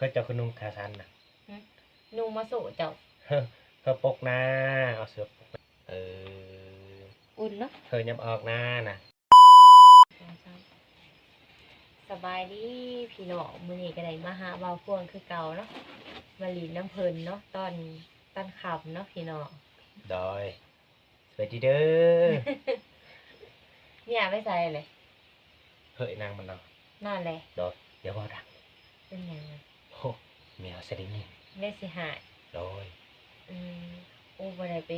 ก็เจ้าคือนุ่งขาสั้นนะนุ่งมาสู่เจ้าเฮ้อเธอปกหน้าเอาเสื้อปกหน้าเอออุ่นเนาะเธอยับออกหน้านะสบายดีพี่น้องมื้อนี้ก็ได้มาหาเบาพวงคือเก่าเนาะมาลีนน้ำเพลินเนาะตอนตอนขับเนาะพี่น้องดอยสวัสดีเด้อเนี่ยไม่ใส่เลยเฮ้ยนางมันเนาะนั่นเลยดอยเดี๋ยวว่าดังเป็นยังไงโอ้ แมวสลิงนี่ได้สิหายดอยอืมโอ้บ่ได้ไป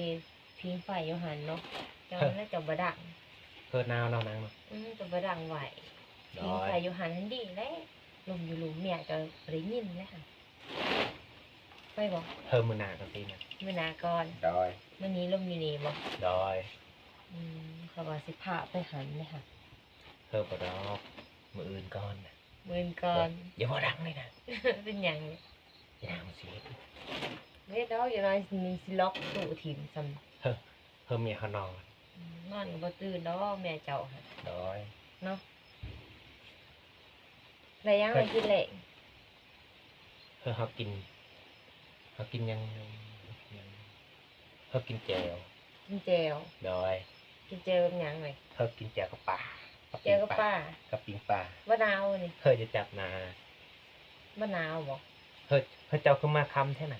พิงไฟอยู่หันเนาะเจ้าน่าจะบ่ดังเพิ่นนาวเนาะนางเนาะอืมจะบ่ดังไหวดพิงอไฟยอยู่หันทันดีเลยลมอยู่หลุมเมียก็บ่ได้ยินเลยค่ะไปบ่เพิ่มมือหนากันสินะมื้อหนาก่อนดอยมื้อนี้ลมอยู่นี่บ่ดอยอืมเขาว่าสิพาไปหันเลยค่ะเพิ่มปดอกมืออื่นก่อนนะมื้อก่อน อย่าว่าดังเลยนะ เป็นหยังเนี่ยอ ย่าดังมันสิเฮ็ดดอกอยู่น้อยนี่สิล็อกตู้ถิ่มซ้ำเฮ้อเพิ่มเมียเขานอนอืมนอนก็บ่ตื่นดอกแม่เจ้าค่ะดอยเนาะแล้วยังไม่กินเหล็กเพิ่มเขากินเขากินยังยังเพิ่มกินแจวกินเจลดอยกินเจลเป็นหยังไงเพิ่มกินแจวกับปลาเจลกับป้ากับปิงปลาบะนาวนี่เฮ้ยจะจับนาบะนาวบอกเฮ้ยเฮ้ยเจ้าขึ้นมาคำแท่ไหน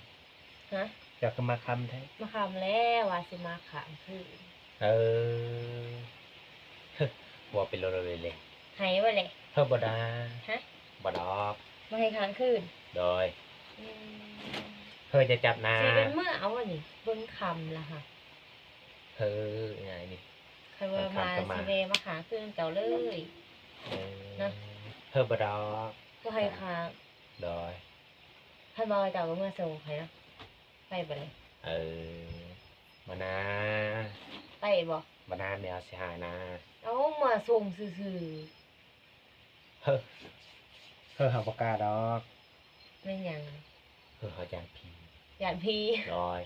ฮะเจ้าขึ้นมาคำแท่มาคำแล้วว่าสิมาขามคือเออเฮ้ยบัวเป็นโลโลเลยเลยให้ไว้เลยเพิ่มบดาฮะบดอกมาให้ค้างคืนโดยอืมเฮ้ยจะจับนาสิเป็นเมื่อเอาอันนี้เบิ่งคำละค่ะเฮ้ยไงนี่ ใครว่ามาคำก็มา สิเวมาขางคืนเจ้าเลยเออนะเพิ่มบดอกก็ให้ค้างโดย ท่านบอกว่าเจ้าก็เมื่อส่งใครเนาะไปไปเลยเออมานาไปบ่มานาแมวเสียหายนะเอามาส่งซื่อเฮ้ยเฮ้ยหาปากกาดอกๆเป็นหยังเฮ้ยเขาจานพีหยาดพีโดย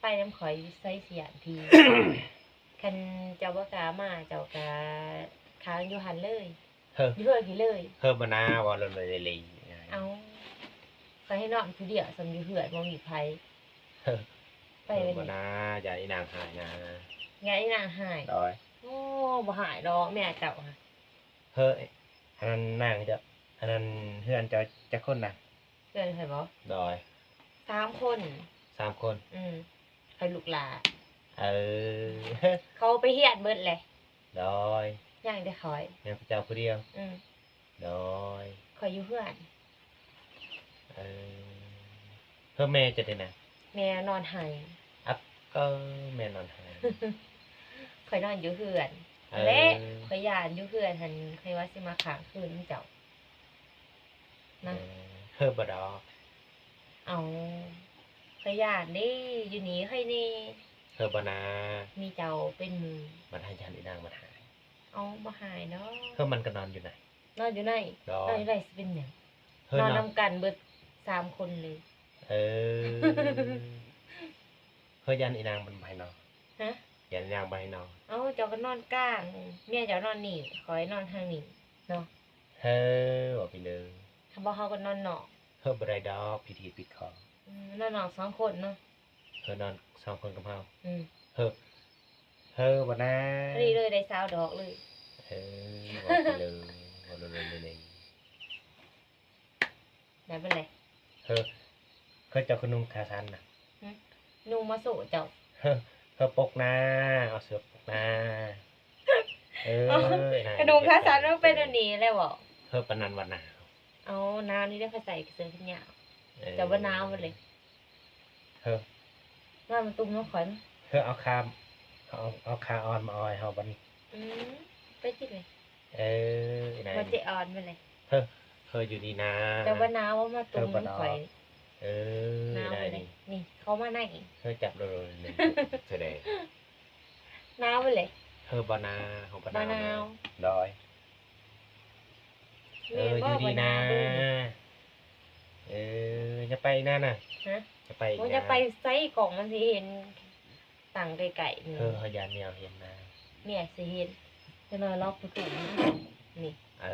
ไปน้ำข่อยใส่เสียนพี คันเจ้าบ่กล้ามาเจ้ากาค้างอยู่หันเลยเฮ้ยอยู่เพื่อนพี่เลยเพิ่มมานาว่าโลโลเลยเลยเอา ไปให้นอนผู้เดียวสำอยู่เหือดบ่มีไผเฮ้ยไปเพิ่ไปมมานี่นาอย่าอีนางหายนะไงนางหายโดยโอ้บ่หายดอกแม่เจ้าค่ะเฮ้ยอันนั้นนางจะอันนั้นเพื่อนจะจะคนนะเกินไผบ่โดยสามคน สามคน อืมใครลูกหลาเออ เขาไปเฮียดเบิดเลยโดยย่างได้คอยแม่พระเจ้าผู้เดียว อืมโดยคอยอยู่เพื่อน เออเพื่อแม่จะได้นะแม่นอนใหายอัพก็แม่นอนหายคอยนอนอยู่เพื่อนเออ และคอยยานอยู่เพื่อนหันคอยว่าสิมาค้างคืนนำเจ้านะเออเพิ่มบดอกเอาขยานนี่อยู่นี่ใครนี่เพิ่มบนามีเจ้าเป็นหมือมันให้ยันอีนางมันหายเอามาหายเนาะเพิ่มมันก็นอนอยู่ไหนนอนอยู่ไหนดอนอนอยู่ไหนสิเป็นหยังเพิ่มนอนนอนนำกันเบิด สามคนเลยเออเพิ่มยันอีนางมันไปนอนฮะยันอีนางไปนอนเอาเจ้าก็นอนกลางเมียเจ้านอนนี่ขอยนอนทางนี้เนาะเฮ้ยบอกไปเลยถ้าบ่เฮาก็นอนนอกเพิ่มบไรดอกพิธีปิดคออืมนอนนอกสองคนเนาะเพิ่มนอนสองคนกับเฮาอืมเฮ้ยเฮ้ยบนาพอดีเลยได้สาวดอกเลยเฮ้ยบอกไปเลยบอกเลยเลยเลยได้เป็นไร เฮ้ยเฮ้ยเจ้าคุณนุ่งขาสั้นนะนุ่งมาสู่เจ้าเฮ้อเฮ้อปกหน้าเอาเสื้อปกหน้าเออเอานายกระดุมขาสั้นมันเป็นอันนี้แล้วบ่เฮ้อปานนันวันหนาวเอาน้ำนี่ได้ค่อยใส่เสื้อขึ้นยาวเออจะบ่หนาวมันเลยเฮ้อว่ามันตุ้มน้องขอยมั้ยเฮ้อเอาคามเอาเอาคาออนมาออยเฮาบัดนอืมไปจิเลยเออนายมันจะอ่อนไปเลยเฮ้อ เฮ้ออยู่ดีนะ แต่ว่าน้ำว่ามาตุ้มเออบ่น้องหนาวข่อยเออน้ำไปนายเลยนี่นี่ เขามานั่งอีกเฮ้อจับโดนเลยแสดงน้ำไปเลยเฮ้อบานาของบานามะนาวดอยเอออยู่ดีนะเด้อเออจะไปนั่นน่ะฮะจะไปอีกมันนะจะไปไซส์กล่องมันสิเห็นต่างไก่ๆนี่เออเฮายานแนวเห็นนะเนี่ยสิเห็นจะนอนล็อกประตูนี่เอ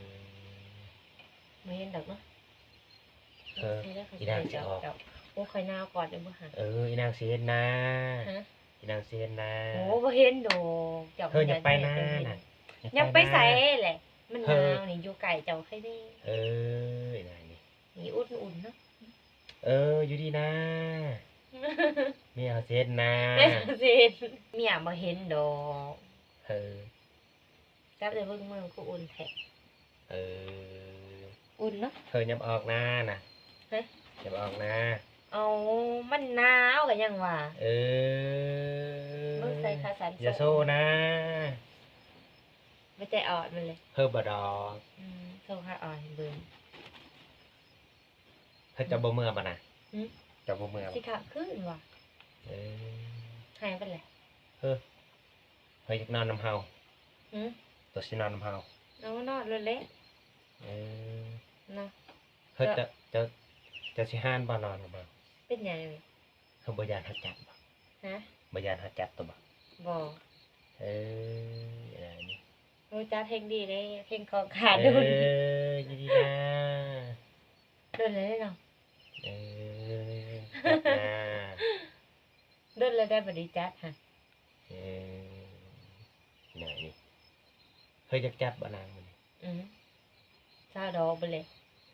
อ ไม่เห็นดอกเนาะเออให้ได้เขาอีนางจะออกเจ้าโอ้คอยหน้าก่อนเดี๋ยวบ่หาเอออีนางสิเฮ็ดนาฮะอีนางสิเฮ็ดนาโอ้บ่เห็นดอกเจ้าเธออยากไปนาน่ะอยังไปใส่นาแหละ มันหเอนาอวนี่อยู่ไก่เจ้าใครได้เอออีนางนี่นี่อุ่นๆเนาะเออ อยู่ดีนะเมียเขาสิเฮ็ดนาแม่สิเมียบ่เห็นดอกเออจับได้เบิ่งมือกูอุ่นแท้เออ อุ่นเนาะ เธอยับออกหน้าน่ะฮะยับออกหน้า เอามันหนาวก็ยังว่าเออมึงใส่ขาสันอย่าโซ่นะ ไม่ใจออดมันเลยเธอบ่ดอกอืมโซ่ขาอ่อนเบิ่งเธอจะบ่เมื่อบ่น่ะหึจะบ่เมื่อสิบ่ขาขึ้นว่ะเออหายไปเลยเฮ้อเฮ้ยอยากนอนน้ำเฮาอืมตัวสินอนน้ำเฮาเอานอนเลยเละเออ เนาะ เฮ้ยก็จะจะจะสิห้านบ่นอนบ่เป็นหยังไงเฮ้ยบ่ยานเฮาจับบ่ฮะบ่ยานเฮาจับตัวบ่บ่เอออะไรนี่โอ้จ้าเพลงดีเลยเพลงของขาดเอดุนอยินดีนะดุนเลยเนาะเออจับนะดุนเลยได้บริจัดฮะเออไหนนี่เฮ้ยจะจับบ่นางมันอืมซาดอกไปเลย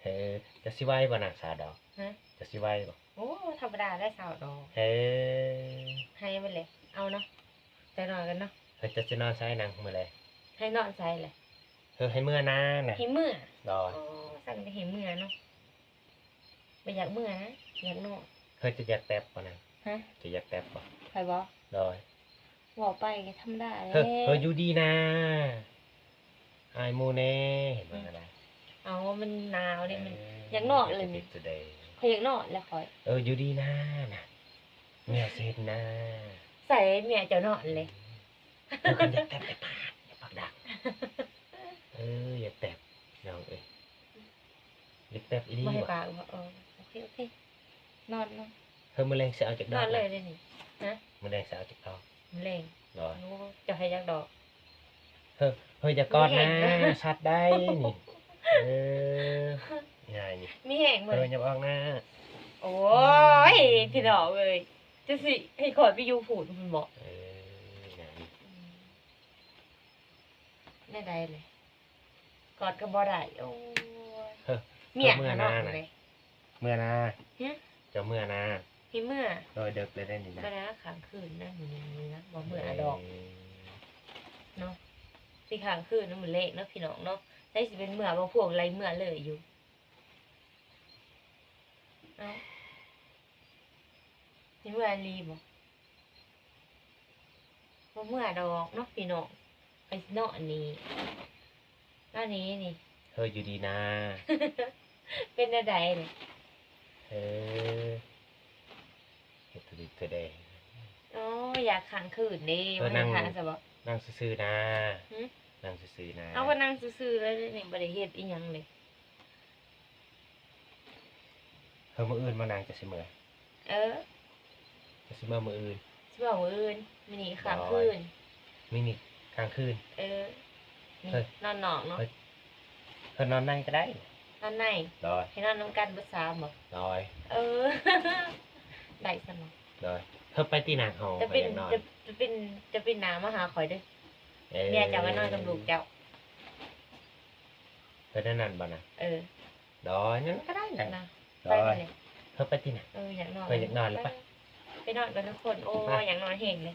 เออจะสิไหว้บ่นางสาดอกฮะจะสิไหว้บ่โอ้ธรรมดาได้ซาดอกเออให้ไปเลย เอาเนาะใจนอนกันเนาะเฮ้ยจะสินอนใช้นางมื้อใดให้นอนใส่เลยเฮ้ยให้เมื่อนาน่ะให้เมื่อดอโอ้สั่งไปให้เมื่อเนาะไม่อยากเมื่อนะอยากนอนเฮ้ยจะอยากแป๊บบ่นางฮะจะอยากแป๊บบ่ใครบอกดอยบอกไปธรรมดาเลยเฮ้ยเฮ้ยอยู่ดีนะอายหมูแน่เห็นบ่ก็ได้ เอามันหนาวนี่มันเอยากนอนเลยนี่ today คอยอยากนอนแล้วคอย เอออยู่ดีนะน่ะเมียเสร็จนะใส่เมียเจ้านอนเลยเออคนอยากแตบไปปาดอย่าปากดักเอออย่าแตบน้องเอ้ยอยากแตบอีนี่ไม่ให้ว่ะปากว่าเออโอเคโอเคนอนนอนเฮ้ยมื้อแรงสิเอาจากดนออกนเลยได้นี่นะมื้อแรงสิเอาจากดอกมันแรงดอยโอ้จะให้ยักดอก เฮ้ยเฮ้ยอย่ากอดไม่นะเห็นชัดได้นี่ เออง่ายนี่มีแห้งหมเอดออย่าออกนะโอ้ยพี่ดอกเลยจะสิให้ขอดไปอยู่ผูดมันบอกเออง่ายนี่แน่ใดเลย กอดกับบอได้โอ้ยเฮ้ยเมียเมื่อหาหนอน้ากน่ะเลยเมื่อนะฮะเจะเมื่อนะพี่เมื่อโดยเด็กเลยได้นี่นะก็นะขังคืนนะมือนี้นะบ่เมื่ออะดอกเนาะสิขังคืนนั่นมันเละเนาะพี่น้องเนาะ ได้สิเป็นเมื่อบ่พวกไรเมื่อเลยอยู่เอ้าสิเมื่อรีบ่บ่เมื่อดอกเนาะพี่น้องไปเนาะอันนี้เนาะนี้นี่ เฮ้ยอยู่ดีนะ เป็นอะไรเลยเออเฮ็ดตัวดีตัวใดอ๋ออยากขังคืนนี่เออวันนั่นี้งทานสบนั่งซื่อๆนะหึ นั่งซื่อๆนะเอาก็นั่งซื่อๆแล้วนี่บริเฮ็ดอีหยังเลยเฮ้ยมื้ออื่นมานั่งจะสิเมื่อเออจะสิเมื่อมื้ออื่นสิบอกมื้ออื่นมินี่ขังคืนมินิกลางคืน เออนี่เฮ้ยนอนหนองเนาะเฮ้ยเพิ่นนอนในก็ได้ นอนในดอยให้นอนน้ำกันเบ่สามบ่ดอยเออได้สมองดอยเธอไปที่นางหอจะไปเป็นยังนอนจะจะเป็นจะเป็นน้ำมาหาข่อยเด้อ ออเมียจะมานอนกับลูกเจ้าเธอได้นั่นบ่นะเออดอยนั่นก็ได้นะนะดไปอไปยเลยเธอไปที่ไหน เอออยากนอนไปอยากนอนเลยปะ ไปนอนกันทุกคนโอ้ไปอยากนอนเฮงเลย